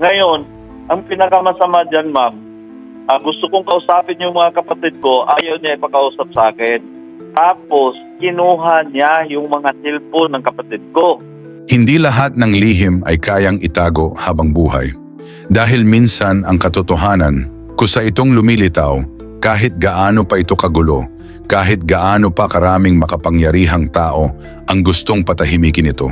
Ngayon, ang pinakamasama dyan, ma'am, ah, gusto kong kausapin yung mga kapatid ko, ayaw niya ipakausap sa akin. Tapos, kinuha niya yung mga cellphone ng kapatid ko. Hindi lahat ng lihim ay kayang itago habang buhay. Dahil minsan ang katotohanan, kusa itong lumilitaw, kahit gaano pa ito kagulo, kahit gaano pa karaming makapangyarihang tao ang gustong patahimikin ito.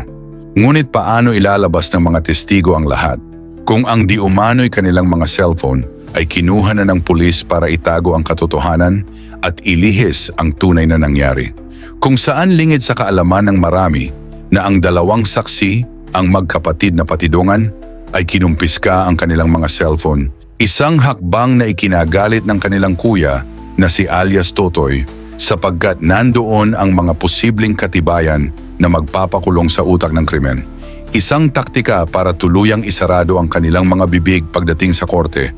Ngunit paano ilalabas ng mga testigo ang lahat? Kung ang di umano'y kanilang mga cellphone ay kinuha na ng pulis para itago ang katotohanan at ilihis ang tunay na nangyari. Kung saan lingid sa kaalaman ng marami na ang dalawang saksi, ang magkapatid na patidungan, ay kinumpiska ang kanilang mga cellphone. Isang hakbang na ikinagalit ng kanilang kuya na si alias Totoy sapagkat nandoon ang mga posibleng katibayan na magpapakulong sa utak ng krimen. Isang taktika para tuluyang isarado ang kanilang mga bibig pagdating sa korte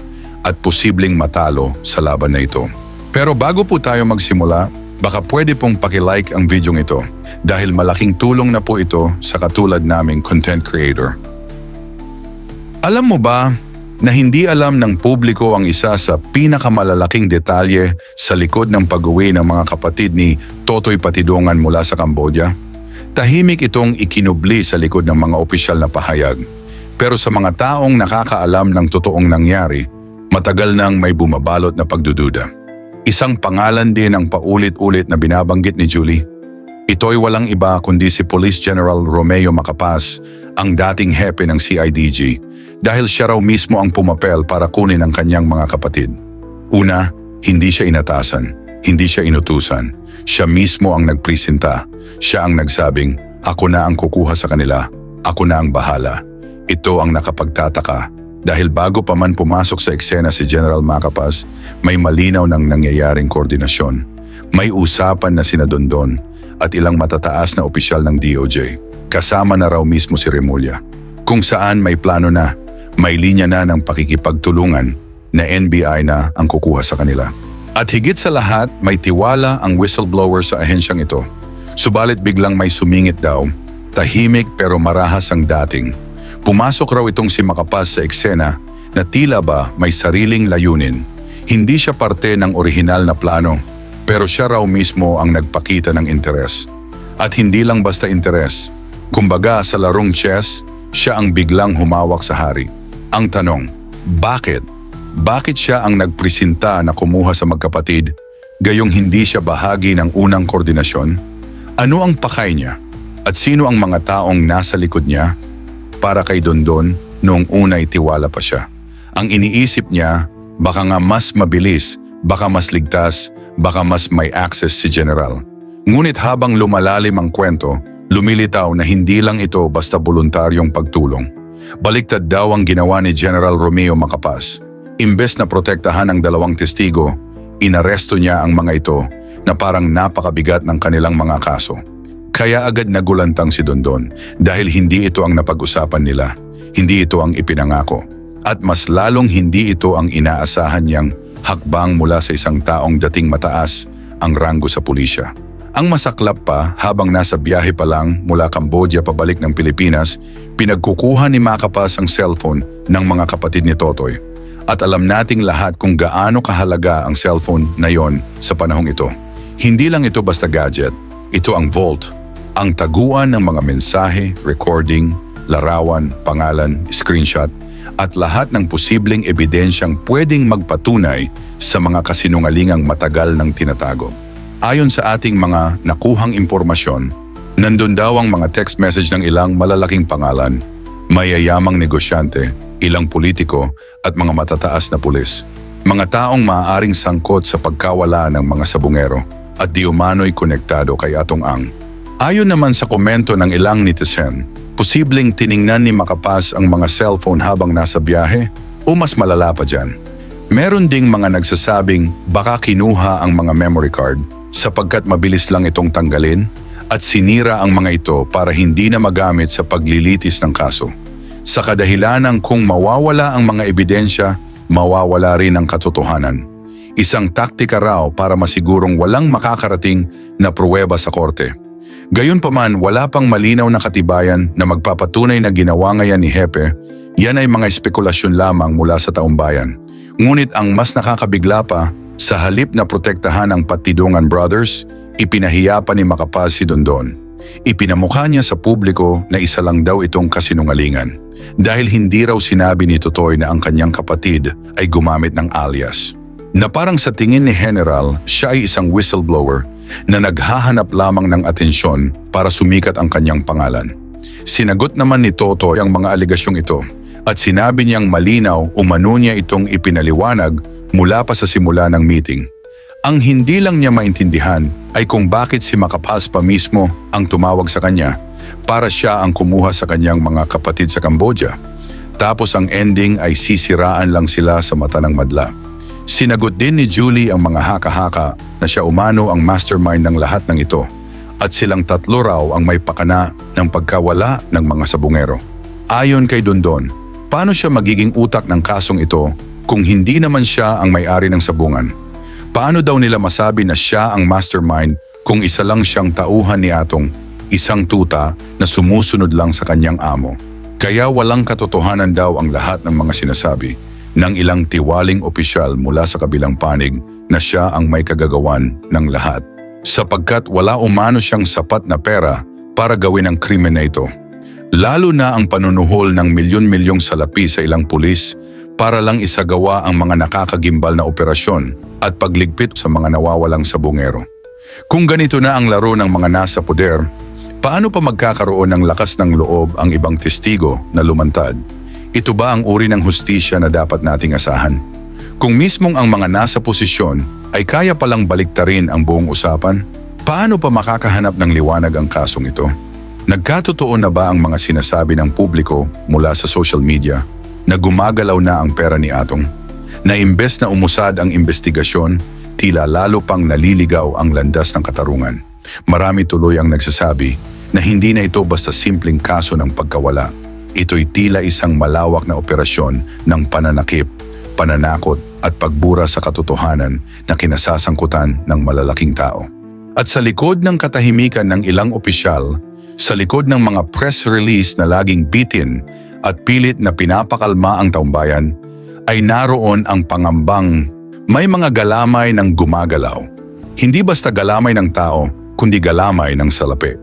at posibleng matalo sa laban na ito. Pero bago po tayo magsimula, baka pwede pong pakilike ang video ito dahil malaking tulong na po ito sa katulad naming content creator. Alam mo ba na hindi alam ng publiko ang isa sa pinakamalalaking detalye sa likod ng pag-uwi ng mga kapatid ni Totoy Patidongan mula sa Cambodia? Tahimik itong ikinubli sa likod ng mga opisyal na pahayag. Pero sa mga taong nakakaalam ng totoong nangyari, matagal nang may bumabalot na pagdududa. Isang pangalan din ang paulit-ulit na binabanggit ni Julie. Ito'y walang iba kundi si Police General Romeo Macapas, ang dating hepe ng CIDG, dahil siya raw mismo ang pumapel para kunin ang kanyang mga kapatid. Una, hindi siya inatasan, hindi siya inutusan. Siya mismo ang nagpresenta. Siya ang nagsabing, ako na ang kukuha sa kanila, ako na ang bahala. Ito ang nakapagtataka dahil bago pa man pumasok sa eksena si General Macapas, may malinaw ng nangyayaring koordinasyon. May usapan na sina Dondon at ilang matataas na opisyal ng DOJ. Kasama na raw mismo si Remulla. Kung saan may plano na, may linya na ng pakikipagtulungan na NBI na ang kukuha sa kanila. At higit sa lahat, may tiwala ang whistleblower sa ahensyang ito. Subalit biglang may sumingit daw, tahimik pero marahas ang dating. Pumasok raw itong si Makapas sa eksena na tila ba may sariling layunin. Hindi siya parte ng orihinal na plano, pero siya raw mismo ang nagpakita ng interes. At hindi lang basta interes. Kumbaga sa larong chess, siya ang biglang humawak sa hari. Ang tanong, bakit? Bakit siya ang nagpresinta na kumuha sa magkapatid, gayong hindi siya bahagi ng unang koordinasyon? Ano ang pakay niya? At sino ang mga taong nasa likod niya? Para kay Dondon, noong unay tiwala pa siya. Ang iniisip niya, baka nga mas mabilis, baka mas ligtas, baka mas may access si General. Ngunit habang lumalalim ang kwento, lumilitaw na hindi lang ito basta voluntaryong pagtulong. Baliktad daw ang ginawa ni General Romeo Macapas. Imbes na protektahan ang dalawang testigo, inaresto niya ang mga ito na parang napakabigat ng kanilang mga kaso. Kaya agad nagulantang si Dondon dahil hindi ito ang napag-usapan nila, hindi ito ang ipinangako, at mas lalong hindi ito ang inaasahan niyang hakbang mula sa isang taong dating mataas ang ranggo sa pulisya. Ang masaklap pa, habang nasa biyahe pa lang mula Cambodia pabalik ng Pilipinas, pinagkukuha ni Makapas ang cellphone ng mga kapatid ni Totoy. At alam nating lahat kung gaano kahalaga ang cellphone na yon sa panahong ito. Hindi lang ito basta gadget, ito ang vault, ang taguan ng mga mensahe, recording, larawan, pangalan, screenshot, at lahat ng posibleng ebidensyang pwedeng magpatunay sa mga kasinungalingang matagal ng tinatago. Ayon sa ating mga nakuhang impormasyon, nandun daw ang mga text message ng ilang malalaking pangalan, mayayamang negosyante, ilang politiko at mga matataas na pulis. Mga taong maaaring sangkot sa pagkawala ng mga sabungero at di umano'y konektado kay Atong Ang. Ayon naman sa komento ng ilang netizen, posibleng tiningnan ni Makapas ang mga cellphone habang nasa biyahe o mas malala pa dyan. Meron ding mga nagsasabing baka kinuha ang mga memory card sapagkat mabilis lang itong tanggalin at sinira ang mga ito para hindi na magamit sa paglilitis ng kaso. Sa kadahilanan kung mawawala ang mga ebidensya, mawawala rin ang katotohanan. Isang taktika raw para masigurong walang makakarating na pruweba sa korte. Gayunpaman wala pang malinaw na katibayan na magpapatunay na ginawa ngayon ni Hepe Yan ay mga espekulasyon lamang mula sa taumbayan. Ngunit ang mas nakakabigla pa, sa halip na protektahan ang Patidungan Brothers, ipinahiya pa ni Makapaz si Dondon. Ipinamukha niya sa publiko na isa lang daw itong kasinungalingan dahil hindi raw sinabi ni Totoy na ang kanyang kapatid ay gumamit ng alias. Na parang sa tingin ni General, siya ay isang whistleblower na naghahanap lamang ng atensyon para sumikat ang kanyang pangalan. Sinagot naman ni Totoy ang mga aligasyong ito at sinabi niyang malinaw umano niya itong ipinaliwanag mula pa sa simula ng meeting. Ang hindi lang niya maintindihan ay kung bakit si Makapaz pa mismo ang tumawag sa kanya para siya ang kumuha sa kanyang mga kapatid sa Cambodia. Tapos ang ending ay sisiraan lang sila sa mata ng madla. Sinagot din ni Julie ang mga haka-haka na siya umano ang mastermind ng lahat ng ito at silang tatlo raw ang may pakana ng pagkawala ng mga sabungero. Ayon kay Dondon, paano siya magiging utak ng kasong ito kung hindi naman siya ang may-ari ng sabungan? Paano daw nila masabi na siya ang mastermind kung isa lang siyang tauhan ni Atong, isang tuta na sumusunod lang sa kanyang amo? Kaya walang katotohanan daw ang lahat ng mga sinasabi ng ilang tiwaling opisyal mula sa kabilang panig na siya ang may kagagawan ng lahat. Sapagkat wala umano siyang sapat na pera para gawin ang krimen na ito. Lalo na ang panunuhol ng milyon-milyong salapi sa ilang pulis para lang isagawa ang mga nakakagimbal na operasyon at pagligpit sa mga nawawalang sabungero. Kung ganito na ang laro ng mga nasa poder, paano pa magkakaroon ng lakas ng loob ang ibang testigo na lumantad? Ito ba ang uri ng hustisya na dapat nating asahan? Kung mismong ang mga nasa posisyon ay kaya palang baliktarin ang buong usapan, paano pa makakahanap ng liwanag ang kasong ito? Nagkatotoo na ba ang mga sinasabi ng publiko mula sa social media na gumagalaw na ang pera ni Atong? Na imbes na umusad ang investigasyon, tila lalo pang naliligaw ang landas ng katarungan. Marami tuloy ang nagsasabi na hindi na ito basta simpleng kaso ng pagkawala. Ito'y tila isang malawak na operasyon ng pananakip, pananakot at pagbura sa katotohanan na kinasasangkutan ng malalaking tao. At sa likod ng katahimikan ng ilang opisyal, sa likod ng mga press release na laging bitin at pilit na pinapakalma ang taumbayan, ay naroon ang pangambang may mga galamay ng gumagalaw. Hindi basta galamay ng tao, kundi galamay ng salapi.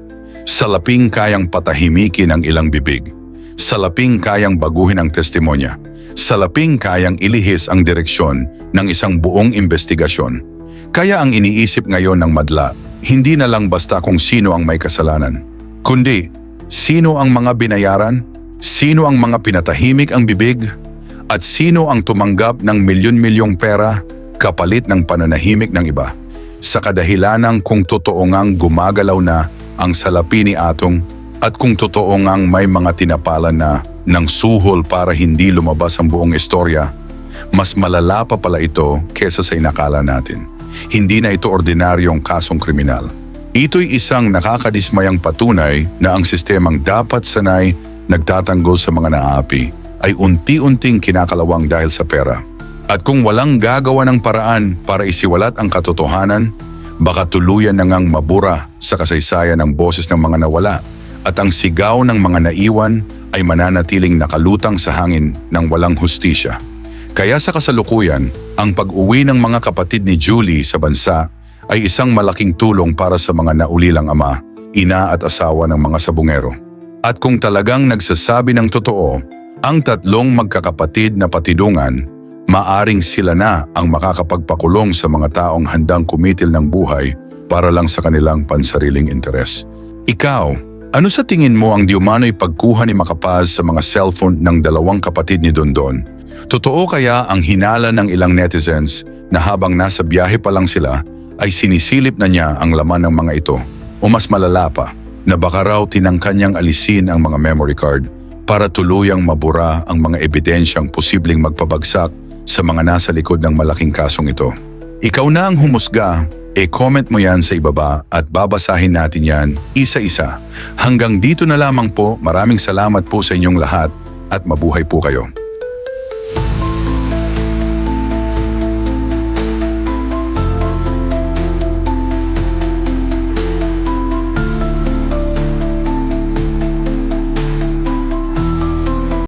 Salaping kayang patahimikin ang ilang bibig. Salaping kayang baguhin ang testimonya. Salaping kayang ilihis ang direksyon ng isang buong investigasyon. Kaya ang iniisip ngayon ng madla, hindi na lang basta kung sino ang may kasalanan, kundi sino ang mga binayaran, sino ang mga pinatahimik ang bibig, at sino ang tumanggap ng milyon-milyong pera kapalit ng pananahimik ng iba. Sa kadahilanang kung totoo ngang gumagalaw na ang salapi ni Atong at kung totoo ngang may mga tinapalan na ng suhol para hindi lumabas ang buong istorya, mas malala pa pala ito kesa sa inakala natin. Hindi na ito ordinaryong kasong kriminal. Ito'y isang nakakadismayang patunay na ang sistemang dapat sanay nagtatanggol sa mga naapi ay unti-unting kinakalawang dahil sa pera. At kung walang gagawa ng paraan para isiwalat ang katotohanan, baka tuluyan na ngang mabura sa kasaysayan ng boses ng mga nawala at ang sigaw ng mga naiwan ay mananatiling nakalutang sa hangin ng walang hustisya. Kaya sa kasalukuyan, ang pag-uwi ng mga kapatid ni Julie sa bansa ay isang malaking tulong para sa mga naulilang ama, ina at asawa ng mga sabungero. At kung talagang nagsasabi ng totoo, ang tatlong magkakapatid na patidungan, maaring sila na ang makakapagpakulong sa mga taong handang kumitil ng buhay para lang sa kanilang pansariling interes. Ikaw, ano sa tingin mo ang diumano'y pagkuha ni Makapaz sa mga cellphone ng dalawang kapatid ni Dondon? Totoo kaya ang hinala ng ilang netizens na habang nasa biyahe pa lang sila ay sinisilip na niya ang laman ng mga ito? O mas malala pa, na baka raw tinangkanyang alisin ang mga memory card para tuluyang mabura ang mga ebidensyang posibleng magpabagsak sa mga nasa likod ng malaking kasong ito. Ikaw na ang humusga, e-comment mo yan sa ibaba at babasahin natin yan isa-isa. Hanggang dito na lamang po, maraming salamat po sa inyong lahat at mabuhay po kayo.